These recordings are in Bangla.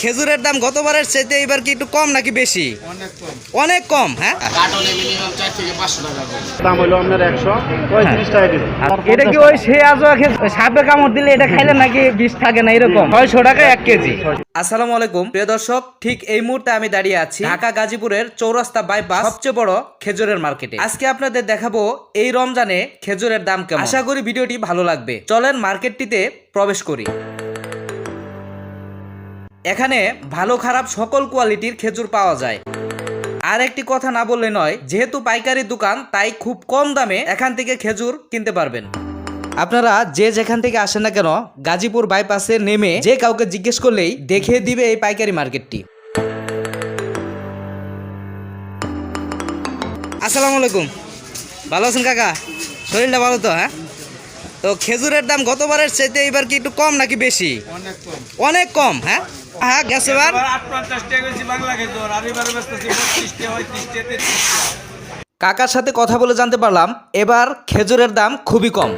খেজুরের দাম গতবারের চাইতে এবার কি একটু কম নাকি বেশি? অনেক কম। অনেক কম হ্যাঁ? দাম হলো আপনার একশো। পঁয়ত্রিশ টাকা কেজি। এটা কি ওই সে সাপে কামড় দিলে এটা খাইলে নাকি বিষ থাকে না এরকম? ছয়শো টাকা এক কেজি। আসসালামু আলাইকুম। প্রিয় দর্শক ঠিক এই মুহূর্তে আমি দাঁড়িয়ে আছি ঢাকা গাজীপুরের চৌরাস্তা বাইপাস সবচেয়ে বড় খেজুরের মার্কেটে। আজকে আপনাদের দেখাবো এই রমজানে খেজুরের দাম কেমন? আশা করি ভিডিওটি ভালো লাগবে। চলেন মার্কেটটিতে প্রবেশ করি। এখানে ভালো খারাপ সকল কোয়ালিটির খেজুর পাওয়া যায়। আর একটি কথা না বললে নয় যেহেতু পাইকারি দোকান তাই খুব কম দামে এখান থেকে খেজুর কিনতে পারবেন। আপনারা যে যেখান থেকে আসেন না কেন গাজীপুর বাইপাসে নেমে যে কাউকে জিজ্ঞেস করলেই দেখিয়ে দিবে এই পাইকারি মার্কেটটি। আসসালামু আলাইকুম। ভালো আছেন কাকা? শরীরটা ভালো তো হ্যাঁ? তো খেজুরের দাম গতবারের চাইতে এবার কি একটু কম নাকি বেশি? অনেক কম। অনেক কম হ্যাঁ? হ্যাঁ গেছে কাকার সাথে কথা বলে জানতে পারলাম এবার খেজুরের দাম খুবই কম।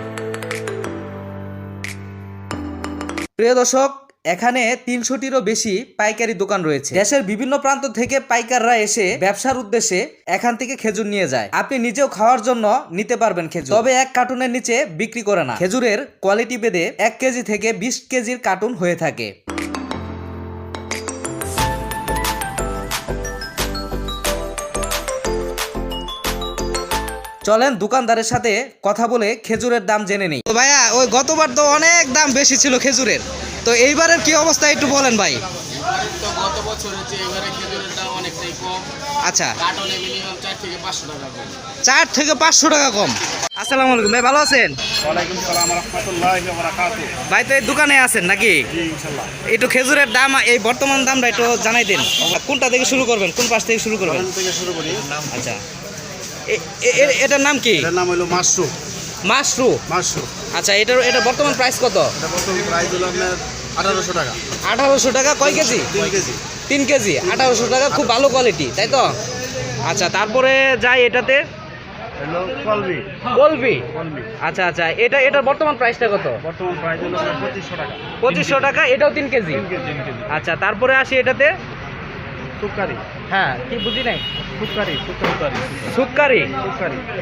প্রিয় দর্শক এখানে তিনশোটিরও বেশি পাইকারি দোকান রয়েছে। দেশের বিভিন্ন প্রান্ত থেকে পাইকাররা এসে ব্যবসার উদ্দেশ্যে এখান থেকে খেজুর নিয়ে যায়। আপনি নিজেও খাওয়ার জন্য নিতে পারবেন খেজুর। তবে এক কার্টুনের নিচে বিক্রি করে না। খেজুরের কোয়ালিটি বেদে এক কেজি থেকে বিশ কেজির কার্টুন হয়ে থাকে। চলেন দোকানদারের সাথে কথা বলে খেজুরের দাম জেনে নিই। তো ভাইয়া ওই গতবার তো অনেক দাম বেশি ছিল খেজুরের। তো এইবারের কি অবস্থা একটু বলেন ভাই। এবারে তো গত বছর হচ্ছে এবারে খেজুরের দাম অনেকটাই কম। আচ্ছা। চার থেকে পাঁচশো টাকা করে চার থেকে পাঁচশো টাকা কম। আসসালামু আলাইকুম ভাই ভালো আছেন? ভাই তো এই দোকানে আছেন নাকি? জি একটু খেজুরের দাম এই বর্তমান দামটা একটু জানাই দিন। কোনটা থেকে শুরু করবেন? কোন পাশ থেকে শুরু করবেন? এখান থেকে শুরু করি? আচ্ছা। এটার নাম কি? এটার নাম হলো মাশরু মাশরু মাশরু আচ্ছা এটার এটা বর্তমান প্রাইস কত? এটা প্রথম প্রাইস হলো আপনার আঠারোশো টাকা। আঠারোশো টাকা কয় কেজি? তিন কেজি। তিন কেজি আঠারোশো টাকা খুব ভালো কোয়ালিটি তাই তো? আচ্ছা তারপরে যাই এটাতে। কলবি কলবি আচ্ছা আচ্ছা এটা এটার বর্তমান প্রাইসটা কত? বর্তমান প্রাইস হলো পঁচিশশো টাকা। পঁচিশশো টাকা এটাও তিন কেজি? আচ্ছা তারপরে আসি এটাতে। হ্যাঁ কি বুঝি নাই?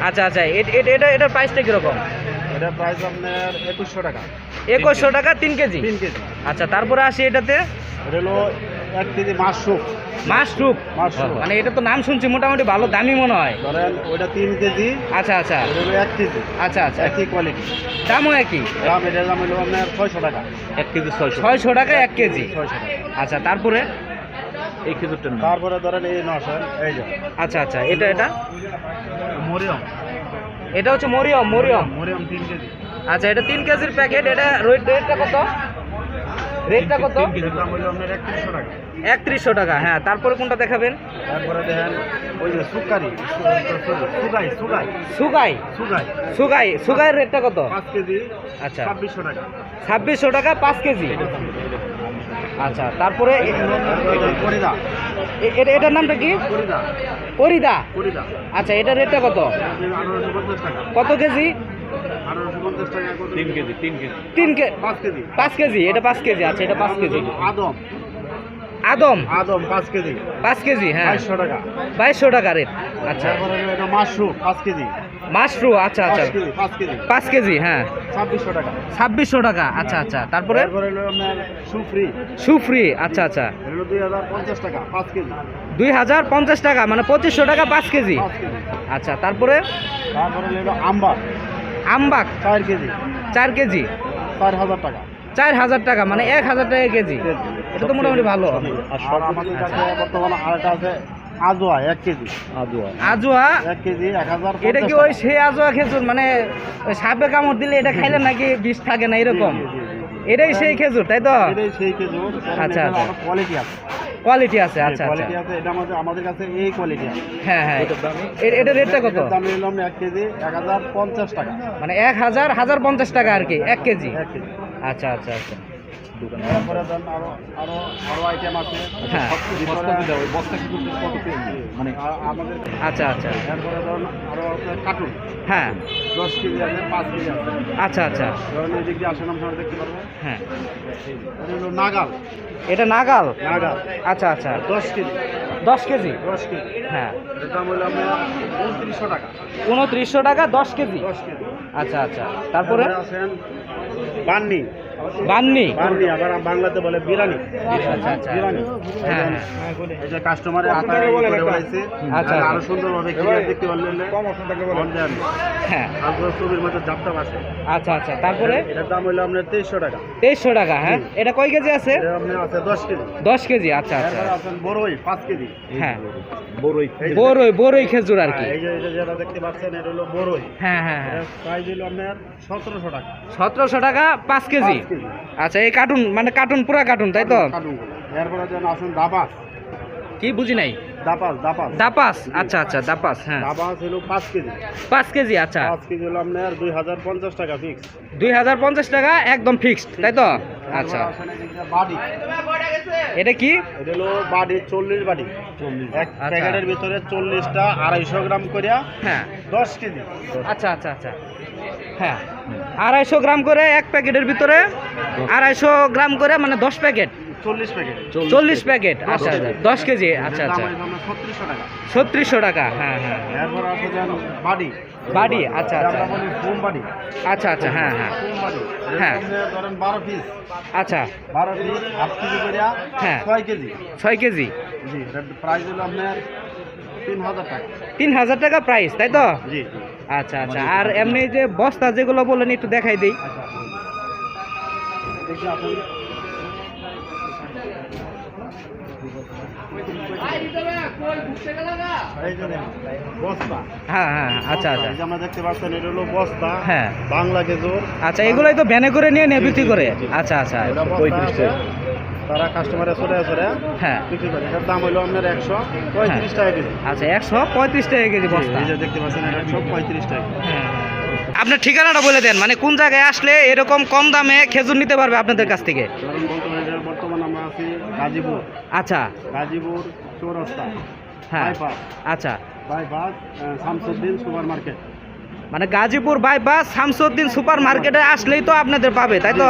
আচ্ছা আচ্ছা এটা এটার প্রাইসটা কীরকম? এটা প্রাইস আপনার একুশশো টাকা। একুশশো টাকা তিন কেজি? তিন কেজি। আচ্ছা তারপরে আসি এটাতে? এটা হলো এক কেজি মানে এটা তো নাম শুনছি মোটামুটি ভালো দামি মনে হয়। ধরেন তিন কেজি। আচ্ছা আচ্ছা। এক কেজি। আচ্ছা আচ্ছা। একই কোয়ালিটি দামও একই? দাম এটার দাম হলো আপনার ছয়শো টাকা। এক কেজি ছয়শো ছয়শো টাকা এক কেজি। ছয়শো টাকা। আচ্ছা তারপরে? এই খেজুরটার তারপরে ধরেন এই নশো এই যে। আচ্ছা আচ্ছা এটা এটা? মরিয়ম। এটা হচ্ছে মরিয়ম মরিয়ম। মরিয়ম তিন কেজি। আচ্ছা এটা তিন কেজির প্যাকেট এটা রেট রেটটা কত? রেটটা কত? একত্রিশশো টাকা। হ্যাঁ তারপরে কোনটা দেখাবেন? তারপরে দেখেন ওই যে সুকারি সুগাই সুগাই। সুগাই। সুগাই। সুগাই সুগাইয়ের রেটটা কত? পাঁচ কেজি আচ্ছা। ছাব্বিশশো টাকা। ছাব্বিশশো টাকা পাঁচ কেজি। আচ্ছা তারপরে এটা এটার নামটা কি? করিদা পরিদা আচ্ছা এটার রেটটা কত? কত কেজি? তিন কেজি তিন কেজি। তিন কে পাঁচ কেজি। পাঁচ কেজি এটা পাঁচ কেজি আচ্ছা এটা পাঁচ কেজি। আদম। আদম? আদম পাঁচ কেজি। পাঁচ কেজি হ্যাঁ। বাইশশো টাকা। বাইশশো টাকা রেট আচ্ছা। এটা মাশরুম পাঁচ কেজি। মাশরু আচ্ছা আচ্ছা। পাঁচ কেজি পাঁচ কেজি। হ্যাঁ। ছাব্বিশশো টাকা। ছাব্বিশশো টাকা আচ্ছা আচ্ছা। তারপরে? তারপরে হলো আপনার সুফ্রি। সুফ্রি আচ্ছা আচ্ছা। হলো দুই হাজার পঞ্চাশ টাকা পাঁচ কেজি। দুই হাজার পঞ্চাশ টাকা মানে পঁচিশশো টাকা পাঁচ কেজি। আচ্ছা তারপরে? তারপরে হলো আম্বা আমবাক চার কেজি। চার কেজি। চার হাজার টাকা। চার হাজার টাকা মানে এক হাজার টাকা কেজি। এটা তো মোটামুটি ভালো। আর আমাদের কাছে বর্তমানে আরেকটা আছে আজোয়া এক কেজি। আজোয়া। আজোয়া? এক কেজি এক হাজার এটা কি ওই সে আজোয়া খেজুর? মানে ওই সাপে কামড় দিলে এটা খাইলে নাকি বিষ থাকে না এরকম? এটাই সেই খেজুর তাই তো? এটাই সেই খেজুর। আচ্ছা, আচ্ছা। কোয়ালিটি আছে। কোয়ালিটি আছে আচ্ছা আচ্ছা। কোয়ালিটি আছে এটা আমাদের আমাদের কাছে এই কোয়ালিটি আছে। হ্যাঁ হ্যাঁ। এটা রেটটা কত? দাম নিলাম এক কেজি এক হাজার পঞ্চাশ টাকা। মানে এক হাজার হাজার পঞ্চাশ টাকা আর কি এক কেজি? এক কেজি। আচ্ছা আচ্ছা আচ্ছা। আচ্ছা আচ্ছা এরপরে ধরুন আরও কার্টুন হ্যাঁ দশ কেজি আছে পাঁচ কেজি আছে আচ্ছা আচ্ছা। ধরুন দিক দিয়ে দেখতে পারবেন হ্যাঁ। এটা নাগাল? এটা নাগাল নাগাল আচ্ছা আচ্ছা। দশ কেজি? দশ কেজি দশ কেজি হ্যাঁ। দাম হলো আপনার উনত্রিশশো টাকা উনত্রিশশো টাকা দশ কেজি? দশ কেজি আচ্ছা আচ্ছা। তারপরে? তারপরে বান্নি। বান্নি? বান্নি আবার বাংলাতে বলে বিরানি। আচ্ছা আচ্ছা। বিরানি। হ্যাঁ হ্যাঁ। এই যে কাস্টমারের আতায় করে বলেছে আচ্ছা। আরও সুন্দরভাবে ক্লিয়ার দেখতে পারলে অন দেন। হ্যাঁ। তারপরে ছবির মধ্যে জাপটা বাসে। আচ্ছা আচ্ছা। তারপরে? এটার দাম হলো আপনার তেইশশো টাকা। তেইশশো টাকা হ্যাঁ? এটা কয় কেজি আছে? এটা আপনার আছে দশ কেজি। দশ কেজি আচ্ছা আচ্ছা। আছেন বড়ই পাঁচ কেজি। হ্যাঁ। বড়ই বড়ই বড়ই খেজুর। আর কি। এই যে এটা যেটা দেখতে পাচ্ছেন এটা হলো বড়ই হ্যাঁ হ্যাঁ হ্যাঁ। প্রাইস হলো আপনার সতেরোশো টাকা। সতেরোশো টাকা পাঁচ কেজি। পাঁচ কেজি। আচ্ছা এই কার্টুন মানে কার্টুন পুরা কার্টুন তাই তো? এরপরে যেন কি বুঝি নাই? দাপাস দাপাস। দাপাস? আচ্ছা আচ্ছা দাপাস। হ্যাঁ। দাপাস হলো পাঁচ কেজি। পাঁচ কেজি আচ্ছা। পাঁচ কেজি হলো আপনার দুই হাজার পঞ্চাশ টাকা ফিক্স দুই হাজার পঞ্চাশ টাকা একদম ফিক্সড তাই তো? আচ্ছা। বাডি। এটা কি? এটা হলো বাডি চল্লিশ বাডি এক আচ্ছা। প্যাকেটের ভিতরে চল্লিশটা আড়াইশো গ্রাম করিয়া হ্যাঁ। দশ কেজি। আচ্ছা আচ্ছা আচ্ছা। হ্যাঁ। আড়াইশো গ্রাম করে এক প্যাকেটের ভিতরে আড়াইশো গ্রাম করে মানে দশ প্যাকেট? চল্লিশ প্যাকেট। চল্লিশ প্যাকেট। আচ্ছা আচ্ছা। দশ কেজি। আচ্ছা আচ্ছা। ছত্রিশশো টাকা। ছত্রিশশো টাকা হ্যাঁ হ্যাঁ। বাডি বাডি? আচ্ছা আচ্ছা। বাডি আচ্ছা আচ্ছা হ্যাঁ হ্যাঁ। হ্যাঁ। ধরেন বারো পিস আচ্ছা। বারো পিস হাফ কেজি করিয়া হ্যাঁ। ছয় কেজি ছয় কেজি জি প্রাইস হলো আপনার তিন হাজার টাকা। তিন হাজার টাকা প্রাইস তাই তো? জি আচ্ছা আচ্ছা। আর এমনি যে বস্তা যেগুলো বললেন একটু দেখাই দিই। আচ্ছা হ্যাঁ হ্যাঁ আচ্ছা আচ্ছা। আমরা দেখতে পাচ্ছেন এটা হলো বস্তা। হ্যাঁ। বাংলা গেজোর আচ্ছা এগুলোই তো ভ্যানে করে নিয়ে নিয়ে বিক্রি করে? আচ্ছা আচ্ছা তারা কাস্টমারে চলে চলে হ্যাঁ। বিক্রি করে। এটার দাম হলো আপনার একশো পঁয়ত্রিশ টাকা কেজি। আচ্ছা একশো পঁয়ত্রিশ টাকা কেজি বস্তা। দেখতে পাচ্ছেন একশো পঁয়ত্রিশ টাকা হ্যাঁ। আপনার ঠিকানাটা বলে দেন মানে কোন জায়গায় আসলে এরকম কম দামে খেজুর নিতে পারবে আপনাদের কাছ থেকে? বর্তমানে আমরা আছি গাজীপুর। আচ্ছা। গাজীপুর চৌরাস্তা। হ্যাঁ। আচ্ছা। বাইপাস শামসুদ্দিন সুপার মার্কেট মানে গাজীপুর বাইপাস শামসুদ্দিন সুপার মার্কেটে আসলেই তো আপনাদের পাবে তাই তো?